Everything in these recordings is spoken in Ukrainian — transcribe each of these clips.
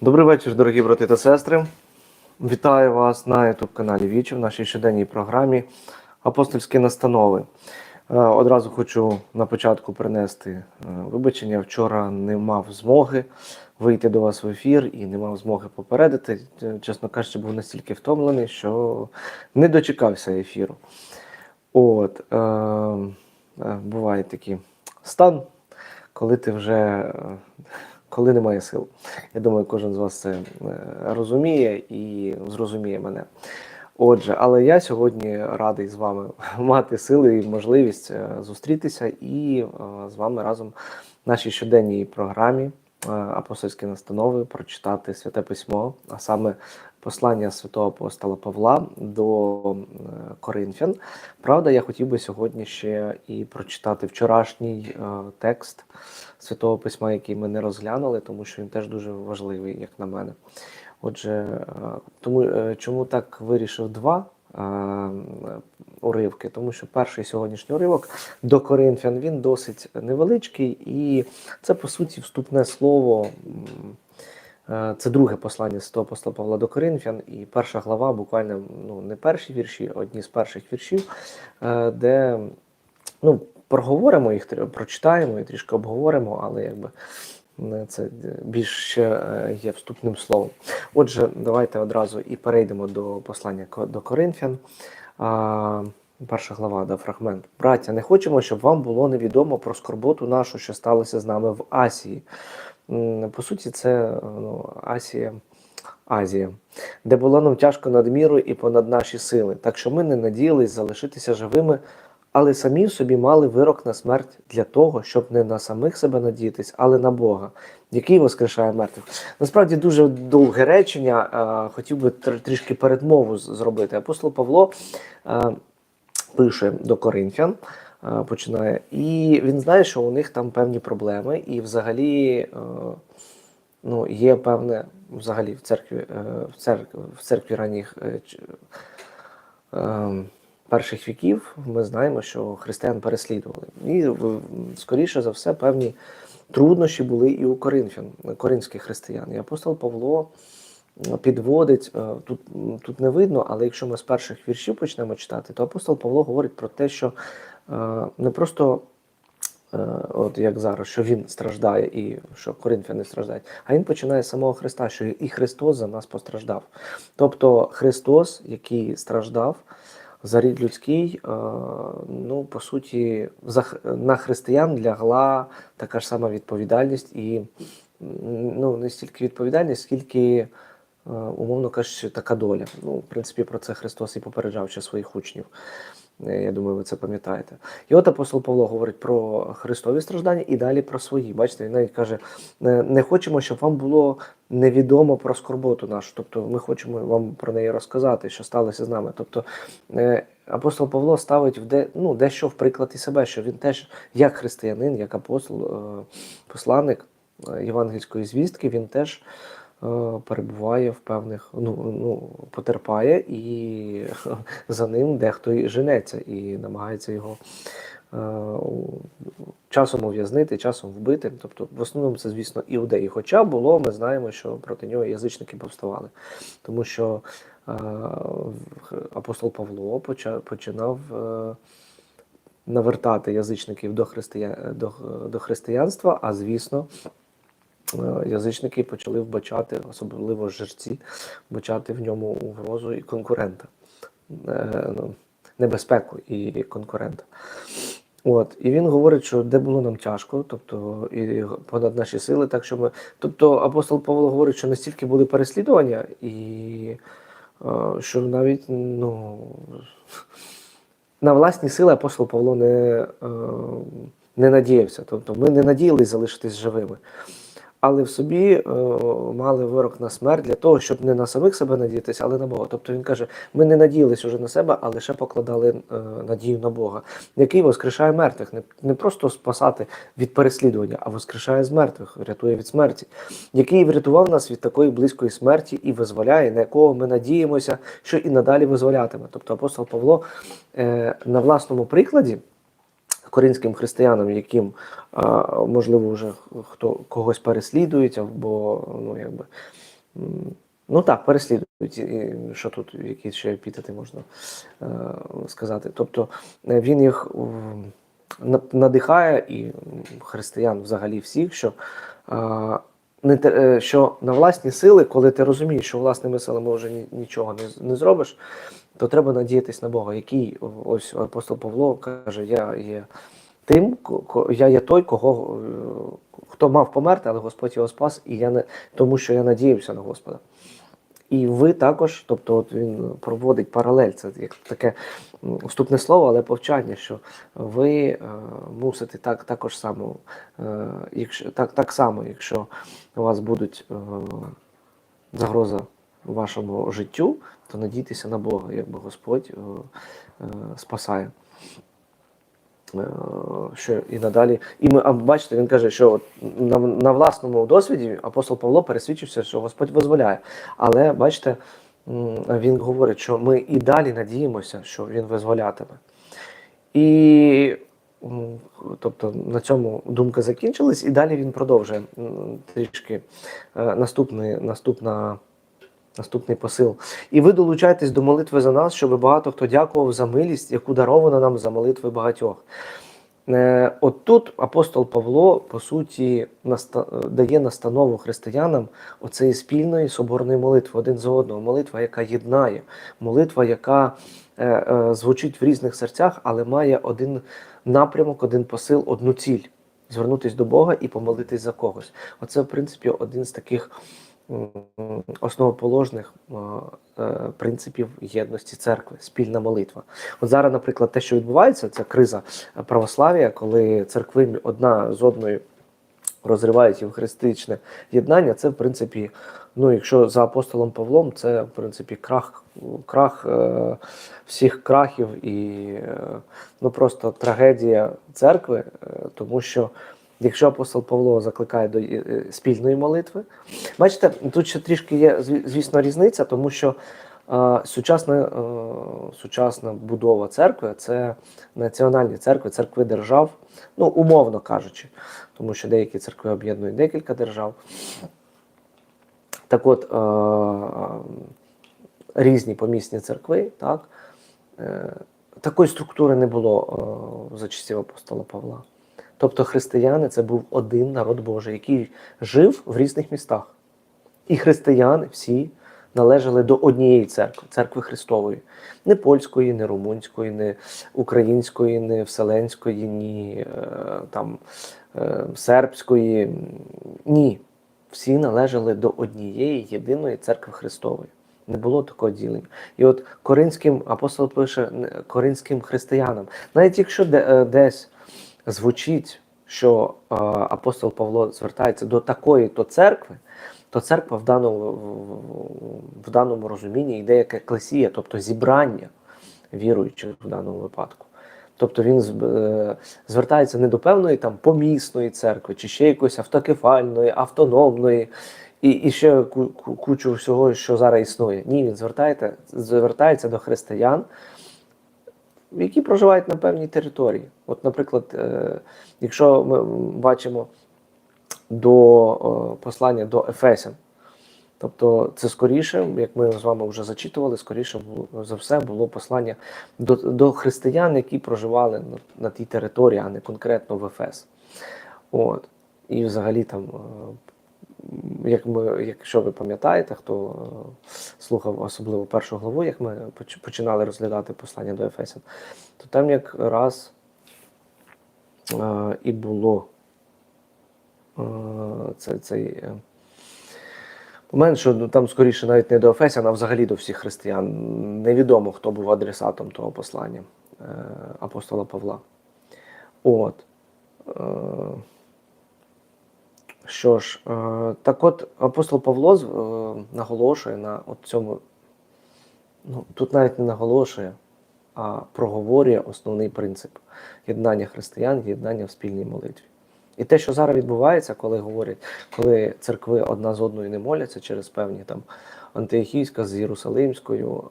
Добрий вечір, дорогі брати та сестри. Вітаю вас на youtube каналі Вічі в нашій щоденній програмі Апостольські настанови. Е, Одразу хочу на початку принести е, вибачення. Вчора не мав змоги вийти до вас в ефір і не мав змоги попередити. Е, Чесно кажучи, був настільки втомлений, що не дочекався ефіру. От, е, е, буває такий стан, коли ти вже е, коли немає сил. Я думаю, кожен з вас це е, розуміє і зрозуміє мене. Отже, але я сьогодні радий з вами мати сили і можливість е, зустрітися і е, з вами разом в нашій щоденній програмі апостольські настанови прочитати святе письмо, а саме послання святого апостола Павла до е, Коринфян. Правда, я хотів би сьогодні ще і прочитати вчорашній е, текст святого письма, який ми не розглянули, тому що він теж дуже важливий, як на мене. Отже, е, тому е, чому так вирішив два е, уривки? Тому що перший сьогоднішній уривок до Коринфян він досить невеличкий, і це по суті вступне слово. е, Це друге послання святого апостола Павла до Коринфян, і перша глава, буквально ну не перші вірші, одні з перших віршів, е, де ну, проговоримо їх, прочитаємо і трішки обговоримо, але якби е, це більш ще е, є вступним словом. Отже, давайте одразу і перейдемо до послання до Коринфян. Перша глава, да, фрагмент. Браття, не хочемо, щоб вам було невідомо про скорботу нашу, що сталося з нами в Асії. По суті, це ну, Асія, Азія, де було нам тяжко надміру і понад наші сили. Так що ми не надіялись залишитися живими, але самі в собі мали вирок на смерть для того, щоб не на самих себе надіятись, але на Бога, який воскрешає мертвих. Насправді дуже довге речення. Хотів би трішки передмову зробити. Апостол Павло пише до Коринфян. Починає, і він знає, що у них там певні проблеми, і взагалі ну, є певне взагалі в церкві, е, в церкві, в церкві ранніх е, ч- е, перших віків ми знаємо, що християн переслідували. І скоріше за все, певні труднощі були і у коринфян, коринських християн. І апостол Павло е, підводить, е, тут, тут не видно, але якщо ми з перших віршів почнемо читати, то апостол Павло говорить про те, що е, не просто е, от як зараз, що він страждає і що коринфяни страждають, а він починає з самого Христа, що і Христос за нас постраждав. Тобто Христос, який страждав за рід людський, е, ну по суті, на християн лягла така ж сама відповідальність і ну не стільки відповідальність, скільки. е, Умовно кажучи, така доля. Ну, в принципі, про це Христос і попереджав ще своїх учнів. Е, Я думаю, ви це пам'ятаєте. І от апостол Павло говорить про Христові страждання і далі про свої. Бачите, він навіть каже: «Не- хочемо, щоб вам було невідомо про скорботу нашу. Тобто, ми хочемо вам про неї розказати, що сталося з нами. Тобто, е, апостол Павло ставить в де, ну, дещо в приклад і себе, що він теж, як християнин, як апостол, е, посланник євангельської звістки, він теж. Е, Перебуває в певних, ну, ну потерпає, і за ним дехто і женеться і намагається його е, часом ув'язнити, часом вбити. Тобто, в основному це, звісно, іудеї. Хоча було, ми знаємо, що проти нього язичники повставали. Тому що е, апостол Павло починав навертати язичників до, до християнства, а звісно. Е, Язичники почали вбачати, особливо жерці, вбачати в ньому угрозу і конкурента, е, ну, небезпеку і конкурента. От, і він говорить, що де було нам тяжко, тобто і понад наші сили, так що ми. Тобто апостол Павло говорить, що настільки були переслідування, і е, що навіть ну, на власні сили апостол Павло не, не надіявся. Тобто ми не надіялись залишитись живими. Але в собі е, мали вирок на смерть для того, щоб не на самих себе надіятися, але на Бога. Тобто він каже: ми не надіялись уже на себе, а лише покладали е, надію на Бога, який воскрешає мертвих, не, не просто спасати від переслідування, а воскрешає з мертвих, рятує від смерті, який врятував нас від такої близької смерті і визволяє, на якого ми надіємося, що і надалі визволятиме. Тобто апостол Павло е, на власному прикладі коринським християнам, яким можливо вже хто когось переслідують, або ну якби ну так, переслідують. Що тут, які ще епітети можна е, сказати? Тобто е, він їх надихає і християн взагалі всіх, що, е, що на власні сили, коли ти розумієш, що власними силами вже нічого не, не зробиш, то треба надіятись на Бога, який ось апостол Павло каже: Я є тим, я є той, кого е, хто мав померти, але Господь його спас, і я не тому, що я надіявся на Господа. І ви також, тобто, от він проводить паралель, це як таке вступне слово, але повчання, що ви е, мусите так, також само, е, якщо так, так само, якщо у вас будуть е, загроза вашому життю, то надійтеся на Бога, якби Господь е, е, спасає. Е, Що і надалі. І ми, а бачите, він каже, що на, на власному досвіді апостол Павло пересвідчився, що Господь дозволяє. Але бачите, він говорить, що ми і далі надіємося, що він визволятиме. І тобто на цьому думка закінчилась, і далі він продовжує трішки е, наступний, наступна. Наступний посил. І ви долучайтесь до молитви за нас, щоб багато хто дякував за милість, яку даровано нам за молитви багатьох. Е, От тут апостол Павло, по суті, дає настанову християнам оцеї спільної соборної молитви один за одного. Молитва, яка єднає, молитва, яка е, е, звучить в різних серцях, але має один напрямок, один посил, одну ціль звернутися до Бога і помолитись за когось. Оце, в принципі, один з таких основоположних е, принципів єдності церкви, спільна молитва. От зараз, наприклад, те, що відбувається, це криза православ'я, коли церкви одна з одною розривають євхаристичне єднання, це в принципі, ну якщо за апостолом Павлом, це в принципі крах, крах е, всіх крахів і е, ну просто трагедія церкви, е, тому що. Якщо апостол Павло закликає до е, е, спільної молитви, бачите, тут ще трішки є, звісно, різниця, тому що е, сучасна, е, сучасна будова церкви це національні церкви, церкви держав, ну, умовно кажучи, тому що деякі церкви об'єднують декілька держав. Так от, е, різні помісні церкви, так, е, такої структури не було е, за часів апостола Павла. Тобто християни це був один народ Божий, який жив в різних містах. І християни всі належали до однієї церкви, церкви Христової. Не польської, не румунської, не української, не вселенської, ні е, там, е, сербської. Ні. Всі належали до однієї єдиної церкви Христової. Не було такого ділення. І от коринським апостол пише коринським християнам, навіть якщо е, десь звучить, що е, апостол Павло звертається до такої то церкви, то церква в даному, в- даному розумінні йде як еклесія, тобто зібрання віруючих в даному випадку. Тобто він е, звертається не до певної там помісної церкви, чи ще якоїсь автокефальної, автономної, і, і ще ку- ку- кучу всього, що зараз існує. Ні, він звертається, звертається до християн, які проживають на певній території. От, наприклад, е, якщо ми бачимо до е, послання до Ефесян, тобто це скоріше, як ми з вами вже зачитували, скоріше за все було послання до, до християн, які проживали на, на тій території, а не конкретно в Ефес. От. І взагалі там. Як ми, якщо ви пам'ятаєте, хто е, слухав особливо першу главу, як ми починали розглядати послання до Ефесян, то там якраз е, і було це, цей е, момент, що ну, там скоріше навіть не до Ефесян, а взагалі до всіх християн. Невідомо, хто був адресатом того послання апостола Павла. От. Е, що ж, е, так от апостол Павло е, наголошує на цьому, ну тут навіть не наголошує, а проговорює основний принцип єднання християн, єднання в спільній молитві. І те, що зараз відбувається, коли говорять, коли церкви одна з одною не моляться через певні там Антиохійська з Єрусалимською,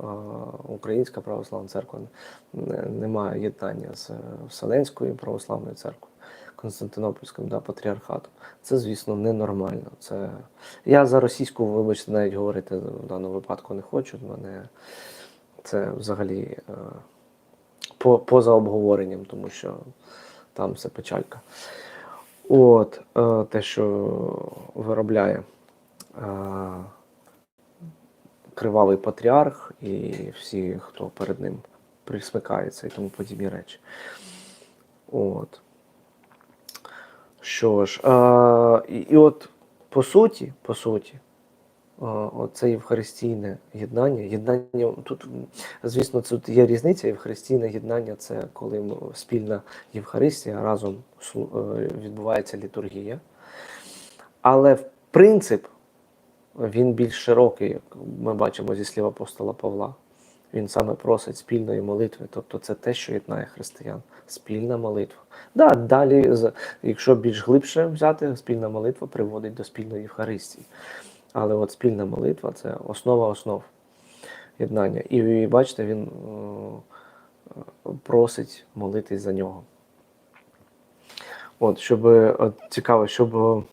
Українська православна церква не, не єднання з е, Вселенською православною церквою. Константинопольським да, патріархатом. Це, звісно, ненормально. Це... Я за російську, вибачте, навіть говорити в даному випадку не хочу. Мене це взагалі е, по, поза обговоренням, тому що там все печалька. От, е, те, що виробляє е, кривавий патріарх і всі, хто перед ним присмикається і тому подібні речі. От. Що ж, е, і, і от по суті, по суті, е, оце євхаристійне єднання. Єднання тут, звісно, тут є різниця. Євхаристійне єднання це коли спільна Євхаристія разом е, відбувається літургія. Але в принцип він більш широкий, як ми бачимо зі слів апостола Павла. Він саме просить спільної молитви. Тобто це те, що єднає християн. Спільна молитва. Да, далі, якщо більш глибше взяти, спільна молитва приводить до спільної Євхаристії. Але от спільна молитва це основа основ єднання. І, бачите, він е, е, просить молитись за нього. От, щоб от, цікаво, щоб,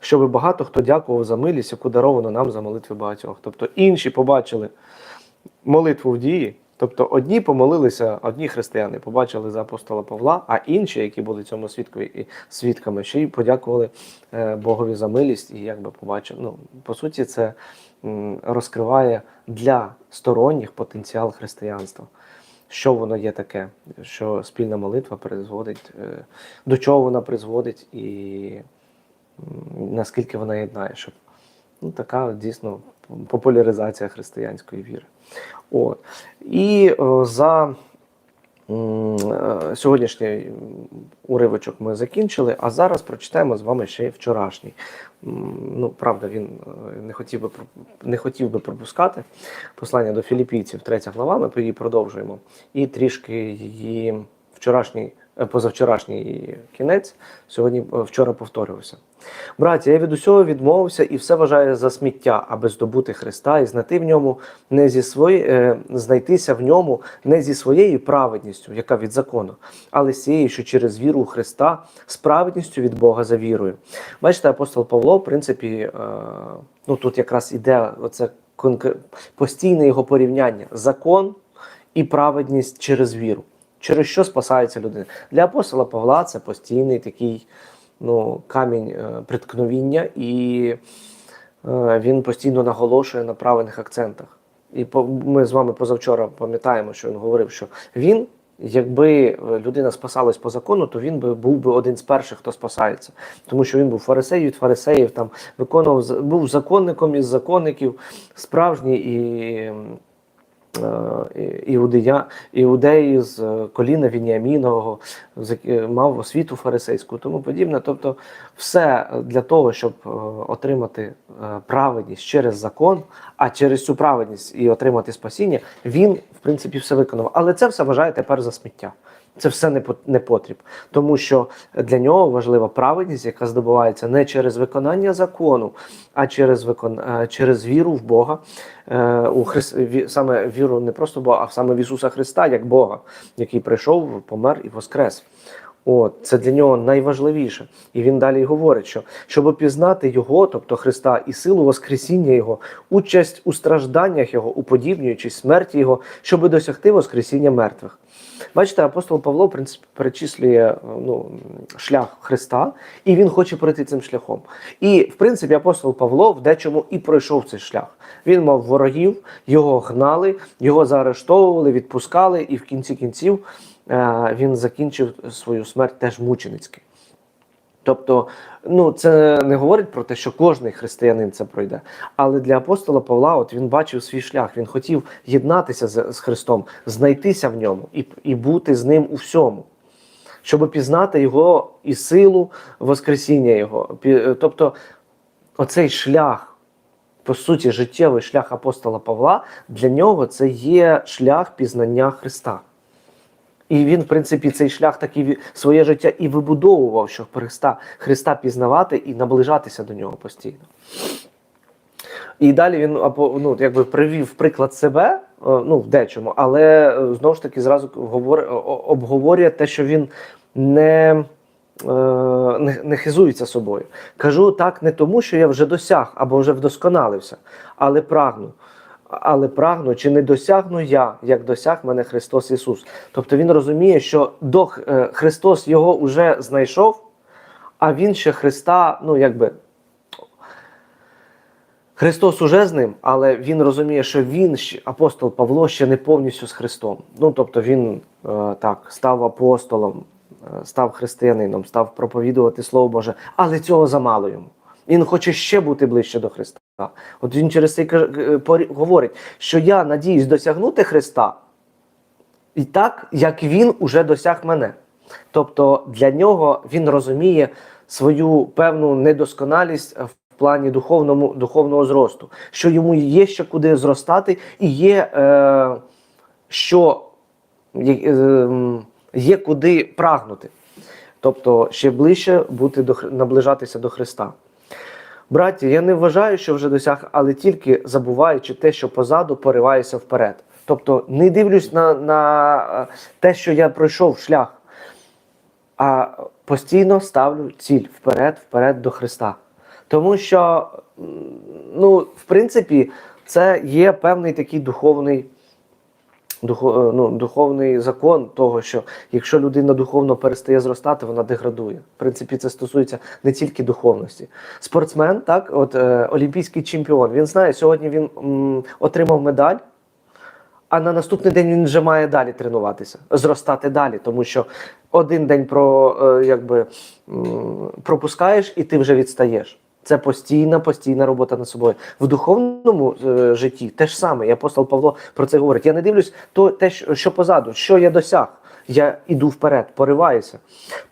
щоб багато хто дякував за милість, яку даровано нам за молитви багатьох. Тобто інші побачили молитву в дії. Тобто одні помолилися, одні християни побачили за апостола Павла, а інші, які були цьому свідкові і свідками, ще й подякували е, Богові за милість і якби побачили. Ну, по суті, це розкриває для сторонніх потенціал християнства. Що воно є таке, що спільна молитва призводить, е, до чого вона призводить і наскільки вона єднає, щоб ну, така дійсно популяризація християнської віри. От. І о, за м, е, сьогоднішній уривочок ми закінчили, а зараз прочитаємо з вами ще й вчорашній. Ну, правда, він е, не хотів би не хотів би пропускати послання до філіппійців, третя глава. Ми її продовжуємо. І трішки її вчорашній, е, позавчорашній кінець сьогодні е, вчора повторювався. Браті, я від усього відмовився і все вважаю за сміття, аби здобути Христа і знайти в ньому не зі свої, е, знайтися в ньому не зі своєю праведністю, яка від закону, але з цією, що через віру у Христа, з від Бога за вірою. Бачите, апостол Павло, в принципі, е, ну тут якраз іде оце постійне його порівняння: закон і праведність через віру. Через що спасається людина? Для апостола Павла це постійний такий ну, камінь е, приткновіння, і е, він постійно наголошує на правильних акцентах. І по, ми з вами позавчора пам'ятаємо, що він говорив, що він, якби е, людина спасалась по закону, то він би був би один з перших, хто спасається. Тому що він був фарисеєм від фарисеїв, там виконував був законником із законників, справжній і. Е, Іудея, іудеї з е, коліна Вініамінового е, мав освіту фарисейську, тому подібне. Тобто, все для того, щоб е, отримати е, праведність через закон, а через цю праведність і отримати спасіння, він в принципі все виконав. Але це все вважає тепер за сміття. Це все не по- потріб, тому що для нього важлива праведність, яка здобувається не через виконання закону, а через викон... е, через віру в Бога, у Хрис... ві- саме віру не просто Бога, а саме в Ісуса Христа, як Бога, який прийшов, помер і воскрес. От, це для нього найважливіше. І він далі говорить, що щоб опізнати Його, тобто Христа, і силу Воскресіння Його, участь у стражданнях Його, уподібнюючись смерті Його, щоб досягти Воскресіння мертвих. Бачите, апостол Павло в принципі, перечислює е, ну, шлях Христа, і він хоче пройти цим шляхом. І, в принципі, апостол Павло в дечому і пройшов цей шлях. Він мав ворогів, його гнали, його заарештовували, відпускали, і в кінці кінців він закінчив свою смерть теж мученицьки. Тобто, ну це не говорить про те, що кожний християнин це пройде. Але для апостола Павла, от він бачив свій шлях, він хотів єднатися з, з Христом, знайтися в ньому і, і бути з ним у всьому, щоб пізнати його і силу Воскресіння Його. Тобто, оцей шлях, по суті, життєвий шлях апостола Павла, для нього це є шлях пізнання Христа. І він, в принципі, цей шлях так і своє життя і вибудовував, щоб Христа, Христа пізнавати і наближатися до нього постійно. І далі він ну, якби привів приклад себе, е, ну, в дечому, але е, знову ж таки зразу говор- обговорює те, що він не не, не хизуються собою. Кажу так не тому, що я вже досяг або вже вдосконалився, але прагну. Але прагну, чи не досягну я, як досяг мене Христос Ісус. Тобто він розуміє, що до е, Христос його вже знайшов, а він ще Христа, ну якби. Христос уже з ним, але він розуміє, що він, апостол Павло, ще не повністю з Христом. Ну тобто він е, так став апостолом, е, став християнином, став проповідувати Слово Боже, але цього замало йому. Він хоче ще бути ближче до Христа. От він через це е, говорить, що я надіюсь досягнути Христа, і так, як він уже досяг мене. Тобто для нього він розуміє свою певну недосконалість в плані духовному, духовного зросту, що йому є ще куди зростати, і є, е, що, є, е, є куди прагнути. Тобто ще ближче бути до, наближатися до Христа. Браті, я не вважаю, що вже досяг, але тільки забуваючи те, що позаду, пориваюся вперед. Тобто не дивлюсь на, на е, те, що я пройшов шлях, а постійно ставлю ціль вперед, вперед до Христа. Тому що, ну, в принципі, це є певний такий духовний. Е, ну, духовний закон того, що якщо людина духовно перестає зростати, вона деградує. В принципі, це стосується не тільки духовності. Спортсмен, так, от е, олімпійський чемпіон, він знає, сьогодні він м, отримав медаль, а на наступний день він вже має далі тренуватися, зростати далі, тому що один день про, е, якби, пропускаєш і ти вже відстаєш. Це постійна, постійна робота над собою. В духовному е, житті те ж саме. І апостол Павло про це говорить. Я не дивлюсь то, те, що позаду, що я досяг. Я іду вперед, пориваюся.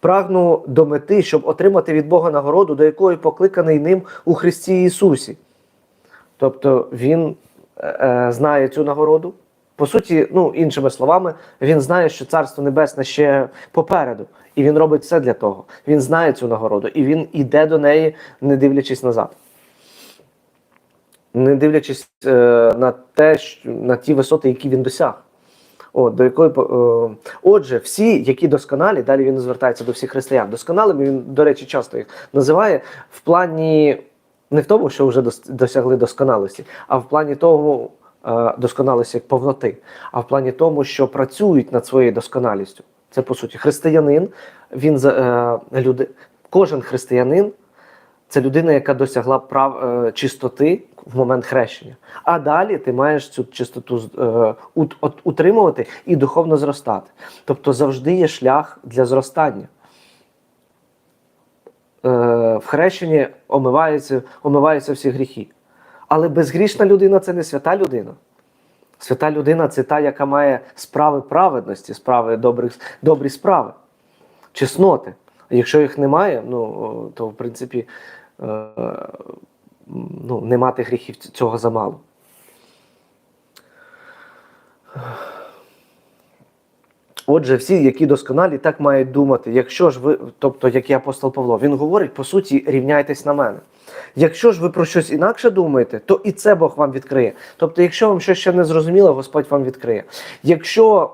Прагну до мети, щоб отримати від Бога нагороду, до якої покликаний ним у Христі Ісусі. Тобто він е, е, знає цю нагороду. По суті, ну іншими словами, він знає, що Царство Небесне ще попереду, і він робить все для того. Він знає цю нагороду, і він іде до неї, не дивлячись назад. Не дивлячись е, на те, що- на ті висоти, які він досяг. От, до якої, е, отже, всі, які досконалі, далі він звертається до всіх християн. Досконалими він, до речі, часто їх називає в плані не в тому, що вже досягли досконалості, а в плані того, досконалості як повноти, а в плані тому, що працюють над своєю досконалістю. Це по суті християнин. Він е, люди, кожен християнин це людина, яка досягла прав е, чистоти в момент хрещення. А далі ти маєш цю чистоту е, утримувати і духовно зростати. Тобто завжди є шлях для зростання. Е, в хрещенні омиваються, омиваються всі гріхи. Але безгрішна людина це не свята людина. Свята людина це та, яка має справи праведності, справи добрих, добрі справи, чесноти. Якщо їх немає, ну, то в принципі е, ну, не мати гріхів цього замало. Отже, всі, які досконалі, так мають думати. Якщо ж ви, тобто, як і апостол Павло, він говорить, по суті, рівняйтесь на мене. Якщо ж ви про щось інакше думаєте, то і це Бог вам відкриє. Тобто, якщо вам щось ще не зрозуміло, Господь вам відкриє. Якщо,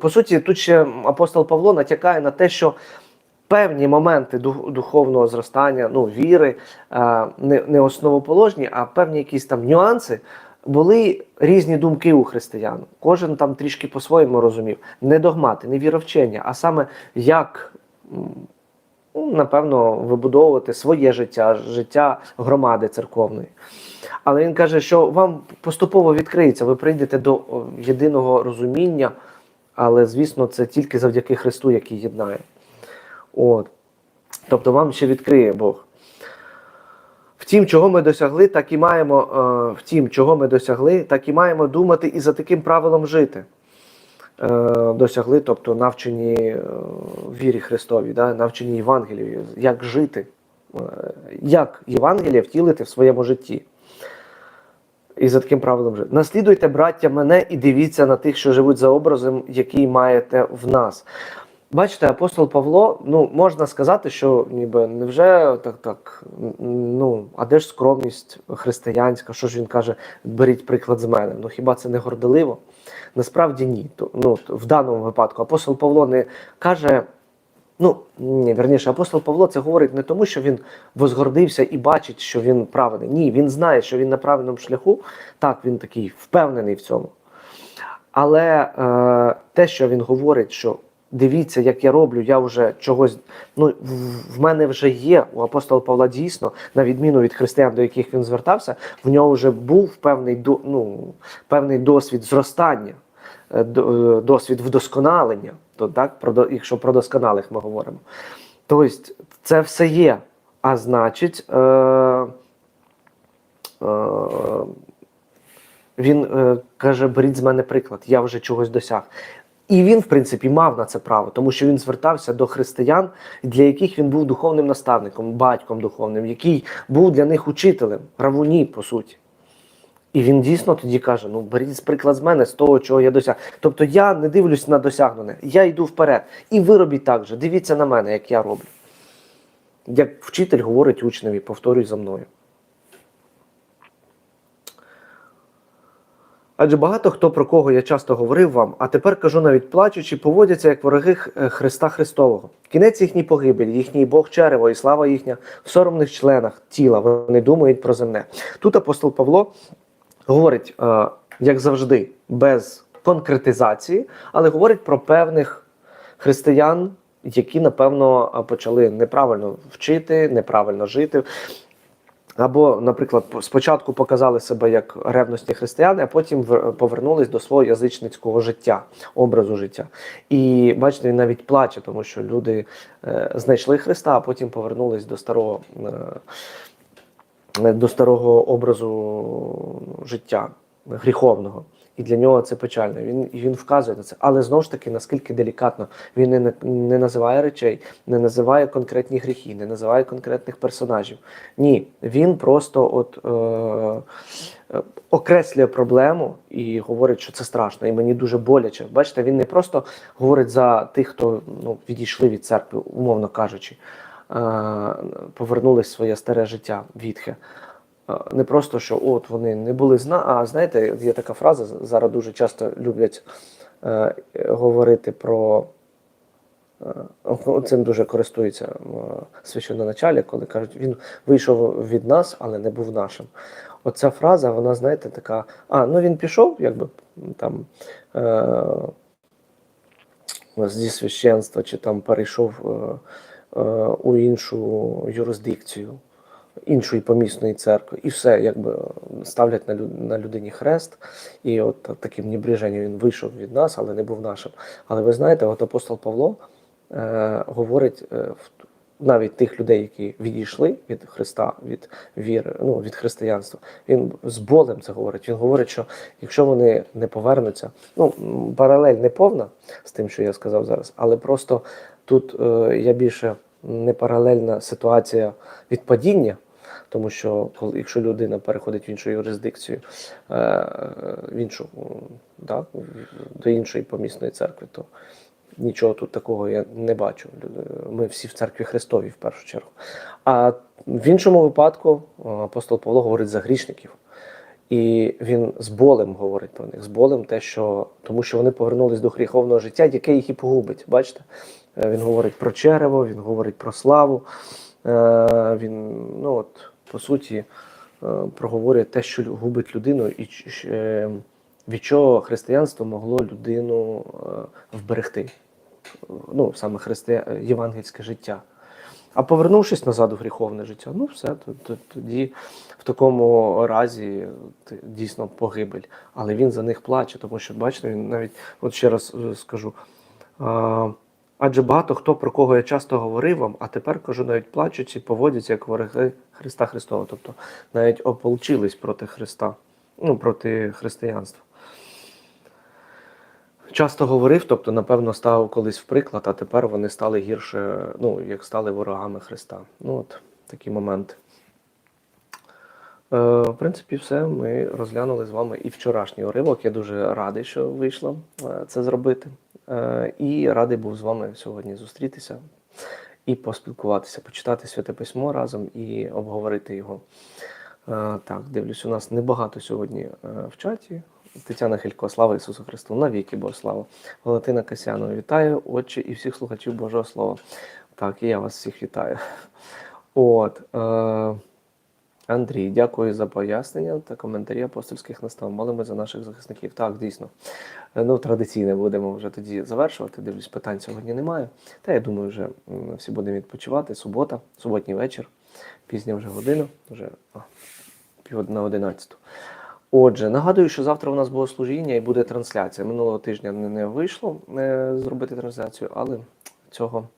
по суті, тут ще апостол Павло натякає на те, що певні моменти духовного зростання, ну, віри, е, не, не основоположні, а певні якісь там нюанси. Були різні думки у християн. Кожен там трішки по-своєму розумів. Не догмати, не віровчення, а саме як, ну, напевно, вибудовувати своє життя, життя громади церковної. Але він каже, що вам поступово відкриється, ви прийдете до єдиного розуміння, але, звісно, це тільки завдяки Христу, який єднає. От. Тобто вам ще відкриє Бог. Втім, чого ми досягли, так і маємо, е, втім, чого ми досягли, так і маємо думати і за таким правилом жити. Е, досягли, тобто навчені е, вірі Христовій, да, навчені Євангелії, як жити, е, як Євангелія втілити в своєму житті. І за таким правилом жити. Наслідуйте, браття, мене і дивіться на тих, що живуть за образом, який маєте в нас. Бачите, апостол Павло, ну можна сказати, що ніби невже так, так, ну, а де ж скромність християнська? Що ж він каже, беріть приклад з мене? Ну хіба це не горделиво? Насправді ні. Ну, в даному випадку апостол Павло не каже Ну, ні, верніше, апостол Павло це говорить не тому, що він возгордився і бачить, що він правильний. Ні, він знає, що він на правильному шляху. Так, він такий впевнений в цьому. Але е, те, що він говорить, що дивіться, як я роблю, я вже чогось. Ну, в, мене вже є у апостола Павла дійсно, на відміну від християн, до яких він звертався, в нього вже був певний, ну, певний досвід зростання, е, е, досвід вдосконалення. То, так, якщо про досконалих ми говоримо. Тобто, це все є. А значить, е, е, він е, каже: беріть з мене приклад, я вже чогось досяг. І він, в принципі, мав на це право, тому що він звертався до християн, для яких він був духовним наставником, батьком духовним, який був для них учителем, равуні, по суті. І він дійсно тоді каже: ну беріть приклад з мене, з того, чого я досяг. Тобто я не дивлюсь на досягнене, я йду вперед. І ви робіть так же. Дивіться на мене, як я роблю. Як вчитель говорить учневі, повторюй за мною. Адже багато хто про кого я часто говорив вам, а тепер кажу навіть плачучи, поводяться як вороги е, Христа Христового. Кінець їхній погибель, їхній Бог черево і слава їхня в соромних членах тіла. Вони думають про земне. Тут апостол Павло говорить, е, як завжди, без конкретизації, але говорить про певних християн, які, напевно, е, почали неправильно вчити, неправильно жити. Або, наприклад, спочатку показали себе як ревності християни, а потім повернулись до свого язичницького життя, образу життя. І бачите, він навіть плаче, тому що люди е, знайшли Христа, а потім повернулись до старого, е, до старого образу життя гріховного. І для нього це печально. Він він вказує на це. Але знову ж таки, наскільки делікатно він не, не називає речей, не називає конкретні гріхи, не називає конкретних персонажів. Ні, він просто от е, е, окреслює проблему і говорить, що це страшно, і мені дуже боляче. Бачите, він не просто говорить за тих, хто ну, відійшли від церкви, умовно кажучи, е, повернулись в своє старе життя відхе. Не просто, що от вони не були зна, а знаєте, є така фраза, зараз дуже часто люблять е, говорити про е, цим дуже користується е, священноначалік, коли кажуть, він вийшов від нас, але не був нашим. Оця фраза, вона, знаєте, така: а, ну він пішов, якби там. Е, зі священства, чи там перейшов е, е, у іншу юрисдикцію іншої помісної церкви, і все, якби ставлять на, на людині хрест, і от таким небреженням він вийшов від нас, але не був нашим. Але ви знаєте, от апостол Павло е, говорить е, навіть тих людей, які відійшли від Христа, від віри, ну від християнства. Він з болем це говорить. Він говорить, що якщо вони не повернуться, ну паралель не повна з тим, що я сказав зараз, але просто тут е, я більше не паралельна ситуація від падіння. Тому що коли якщо людина переходить в іншу юрисдикцію, е, в іншу, да, до іншої помісної церкви, то нічого тут такого я не бачу. Ми всі в церкві Христовій в першу чергу. А в іншому випадку е, апостол Павло говорить за грішників. І він з болем говорить про них, з болем те, що тому що вони повернулись до гріховного життя, яке їх і погубить. Бачите? Е, Він говорить про черево, він говорить про славу. Е, Він, ну от, по суті, е, проговорює те, що губить людину, і від чого християнство могло людину вберегти. Ну, саме христия... євангельське життя. А повернувшись назад у гріховне життя, ну все, то- то- тоді в такому разі дійсно погибель. Але він за них плаче, тому що, бачите, він навіть, от ще раз скажу. Адже багато хто про кого я часто говорив вам, а тепер кажу, навіть плачучи, поводяться як вороги Христа Христова. Тобто навіть ополчились проти Христа, ну, проти християнства. Часто говорив, тобто, напевно, ставив колись в приклад, а тепер вони стали гірше, ну, як стали ворогами Христа. Ну, от такі моменти. Е, в принципі, все. Ми розглянули з вами і вчорашній уривок. Я дуже радий, що вийшло е, це зробити. Е, і радий був з вами сьогодні зустрітися і поспілкуватися, почитати святе письмо разом і обговорити його. Е, так, дивлюсь, у нас небагато сьогодні е, в чаті. Тетяна Хилько, слава Ісусу Христу, навіки Бог слава. Валентина Касянова, вітаю, отче і всіх слухачів Божого Слова. Так, і я вас всіх вітаю. От, е, Андрій, дякую за пояснення та коментарі апостольських настав. Молимо за наших захисників. Так, дійсно. Е, Ну, традиційно будемо вже тоді завершувати. Дивлюсь, питань сьогодні немає. Та я думаю, вже всі будемо відпочивати. Субота, суботній вечір, пізня вже година, вже а, пів на одинадцяту. Отже, нагадую, що завтра у нас богослужіння і буде трансляція. Минулого тижня не, вийшло е, зробити трансляцію, але цього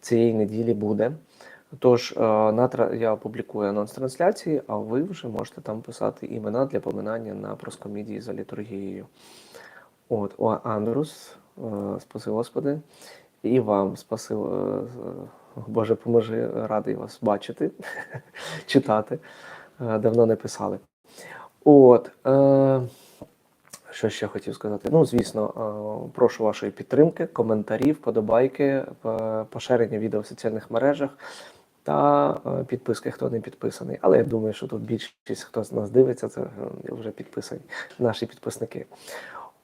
цієї неділі буде. Тож е, на я опублікую анонс трансляції, а ви вже можете там писати імена для поминання на проскомідії за літургією. От, о, Андрус, е, спаси Господи, і вам спаси, е, Боже, поможи, радий вас бачити, читати. Давно не писали. От, е, що ще хотів сказати? Ну, звісно, прошу вашої підтримки, коментарів, подобайки, поширення відео в соціальних мережах та е, підписки, хто не підписаний. Але я думаю, що тут більшість, хто з нас дивиться, це е, вже підписані наші підписники.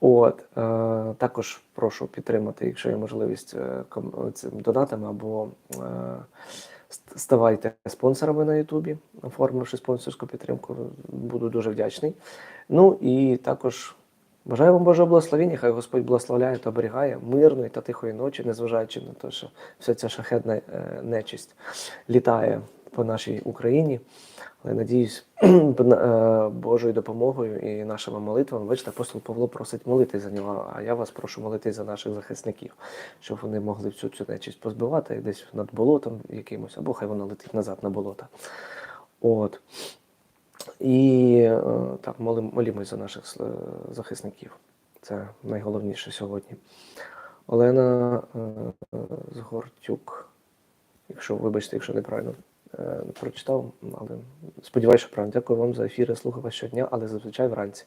От е, також прошу підтримати, якщо є можливість цим донатами або ставайте спонсорами на Ютубі, оформивши спонсорську підтримку. Буду дуже вдячний. Ну і також бажаю вам Божого благословення, хай Господь благословляє та оберігає мирної та тихої ночі, незважаючи на те, що вся ця шахетна е, нечисть літає по нашій Україні. Але надіюсь, е, Божою допомогою і нашими молитвами. Бачите, апостол Павло просить молитись за нього, а я вас прошу молитись за наших захисників, щоб вони могли всю цю нечисть позбивати десь над болотом якимось, або хай вона летить назад на болото. От. І е, так, молимось за наших е, захисників. Це найголовніше сьогодні. Олена е, Згортюк, якщо вибачте, якщо неправильно прочитав, але сподіваюся, що правильно. Дякую вам за ефіри. Слухаю вас щодня, але зазвичай вранці.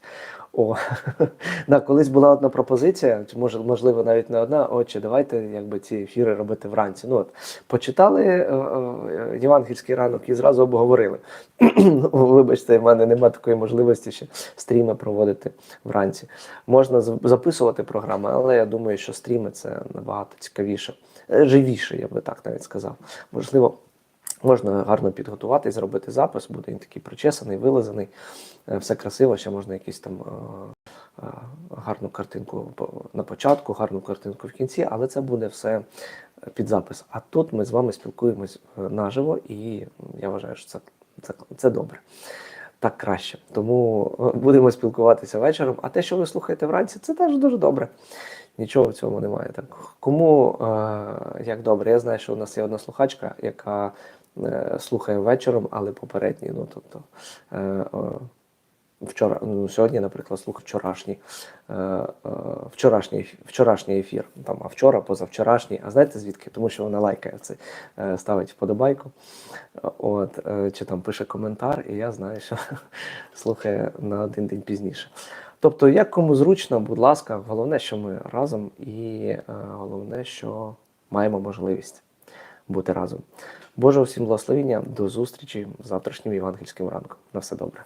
О, да, колись була одна пропозиція, може, можливо, навіть не одна. Отче, давайте якби ці ефіри робити вранці. Ну от почитали е, е, євангельський ранок і зразу обговорили. Вибачте, в мене немає такої можливості ще стріми проводити вранці. Можна записувати програми, але я думаю, що стріми це набагато цікавіше, Е, живіше, я би так навіть сказав. Можливо, можна гарно підготувати, зробити запис, буде він такий причесаний, вилизаний, е, все красиво, ще можна якісь там. е, е, Гарну картинку на початку, гарну картинку в кінці, але це буде все під запис. А тут ми з вами спілкуємось наживо, і я вважаю, що це, це, це добре. Так краще. Тому будемо спілкуватися вечором. А те, що ви слухаєте вранці, це теж дуже добре. Нічого в цьому немає. Так кому е, як добре, я знаю, що у нас є одна слухачка, яка слухає вечором, але попередній. Ну тобто е, е, вчора, ну сьогодні, наприклад, слухав вчорашній, е, е, вчорашній, вчорашній ефір. Там, а вчора, позавчорашній. А знаєте звідки? Тому що вона лайкає це, е, ставить вподобайку. От, е, чи там пише коментар, і я знаю, що слухає на один день пізніше. Тобто, як кому зручно, будь ласка, головне, що ми разом, і е, головне, що маємо можливість бути разом. Боже, всім благословення, до зустрічі завтрашнім євангельським ранком. На все добре.